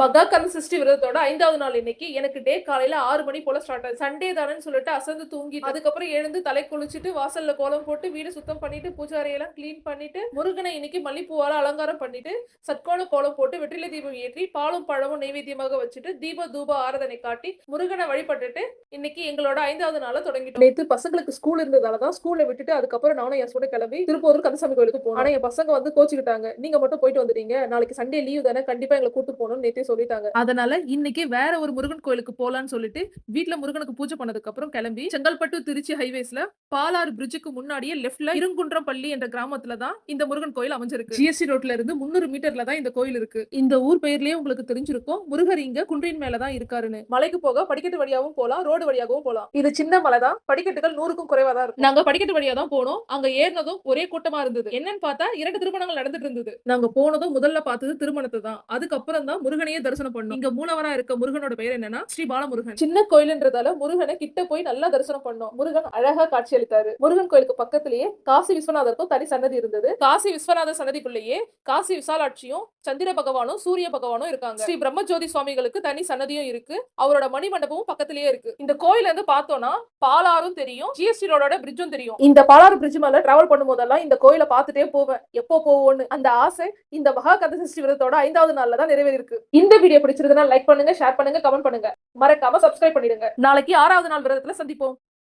மகா கந்த சஷ்டி விரதத்தோட ஐந்தாவது நாள் இன்னைக்கு. எனக்கு டே காலையில ஆறு மணி போல ஸ்டார்ட் ஆகுது. சண்டே தானேன்னு சொல்லிட்டு அசந்து தூங்கி அதுக்கப்புறம் எழுந்து தலை குளிச்சுட்டு வாசல்ல கோலம் போட்டு வீடு சுத்தம் பண்ணிட்டு பூஜாரியெல்லாம் க்ளீன் பண்ணிட்டு முருகனை இன்னைக்கு மல்லிப்பூவால அலங்காரம் பண்ணிட்டு சட்கோண கோலம் போட்டு வெற்றிலை தீபம் ஏற்றி பாலும் பழமும் நைவேத்தியமாக வச்சுட்டு தீப தூப ஆராதனை காட்டி முருகனை வழிபட்டுட்டு இன்னைக்கு எங்களோட ஐந்தாவது நாள தொடங்கிட்டோம். நேத்து பசங்களுக்கு ஸ்கூல் இருந்ததால தான் ஸ்கூல்ல விட்டுட்டு அதுக்கப்புறம் நானும் என் கூட கிளம்பி திருப்பூர் கந்தசாமி கோயிலுக்கு போனோம். ஆனா என் பசங்க வந்து கோச்சுக்கிட்டாங்க. நீங்க மட்டும் போயிட்டு வந்துட்டீங்க. நாளைக்கு சண்டே லீவ் தானே. கண்டிப்பா எங்களை கூட்டு போகணும்னு நேத்தே சொல்லிட்டாங்க. அதனால இன்னைக்கு வேற ஒரு முருகன் கோயிலுக்கு போலான்னு சொல்லிட்டு வீட்டுல முருகனுக்கு பூஜை பண்ணதுக்கு அப்புறம் கிளம்பி செங்கல்பட்டு திருச்சி ஹைவேஸ்ல பாலாறு பிரிட்ஜுக்கு முன்னாடியே லெஃப்ட்ல இருங்குன்றம் பள்ளி என்ற கிராமத்துல தான் இந்த முருகன் கோயில் அமைஞ்சிருக்கு. ஜிஎஸ்டி ரோட்ல இருந்து முன்னூறு மீட்டர்ல தான் இந்த கோயில் இருக்கு. இந்த ஊர் பெயர்லயே உங்களுக்கு தெரிஞ்சிருக்கும். முருகர் இங்க குன்றின் மேல தான் இருக்காருன்னு. மலைக்கு போக படிக்கட்டு வழியாவும் போலாம் ரோடு வழியாகவும் போலாம். இது சின்ன மலை தான். படிக்கட்டுகள் நூறுக்கும் குறைவா தான் இருக்கும். நாங்க படிக்கட்டு வழியா தான் போனோம். அங்க ஏறினதும் ஒரே கூட்டமா இருந்தது. என்னன்னு பார்த்தா இரண்டு திருமணங்கள் நடந்துட்டு இருந்தது. நாங்க போனதும் முதல்ல பார்த்தது திருமணத்தை தான். அதுக்கப்புறம் தான் முருகனையே தரிசனம் பண்ணோம். இங்க மூலவரா இருக்க முருகனோட பெயர் என்னன்னா ஸ்ரீ பாலமுருகன். சின்ன கோயில்ன்றதால முருகனை கிட்ட போய் நல்லா தரிசனம் பண்ணோம். முருகன் அழகா காட்சி அளித்தாரு முருகன் கோயிலுக்கு பக்கத்திலேயே காசி விஸ்வநாதருக்கும் தனி சன்னதி இருந்தது காசி விஸ்வநாதர் சன்னதிக்குள்ளேயே காசி விசாலாட்சியும் சந்திர பகவானும் சூரிய பகவானும் இருக்காங்க ஸ்ரீ பிரம்மஜோதி சுவாமிகளுக்கு தனி சன்னதியும் இருக்கு அவரோட மணி மண்டபமும் பக்கத்திலேயே இருக்கு இந்த கோயில இருந்து பார்த்தோம்னா பாலாறும் தெரியும் ஜிஎஸ்டி ரோடோட பிரிட்ஜும் தெரியும் இந்த பாலாறு பிரிட்ஜ் மேல டிராவல் பண்ணும் போதெல்லாம் இந்த கோயில பார்த்துட்டே போவேன் எப்போ போவோம்னு அந்த ஆசை இந்த மகா கந்த சஷ்டி விரதத்தோட ஐந்தாவது நாள்ல தான் நிறைவேறிருக்கு இந்த வீடியோ பிடிச்சிருந்தா லைக் பண்ணுங்க ஷேர் பண்ணுங்க கமெண்ட் பண்ணுங்க மறக்காம சப்ஸ்கிரைப் பண்ணிடுங்க நாளைக்கு ஆறாவது நாள் விரதத்துல சந்திப்போம்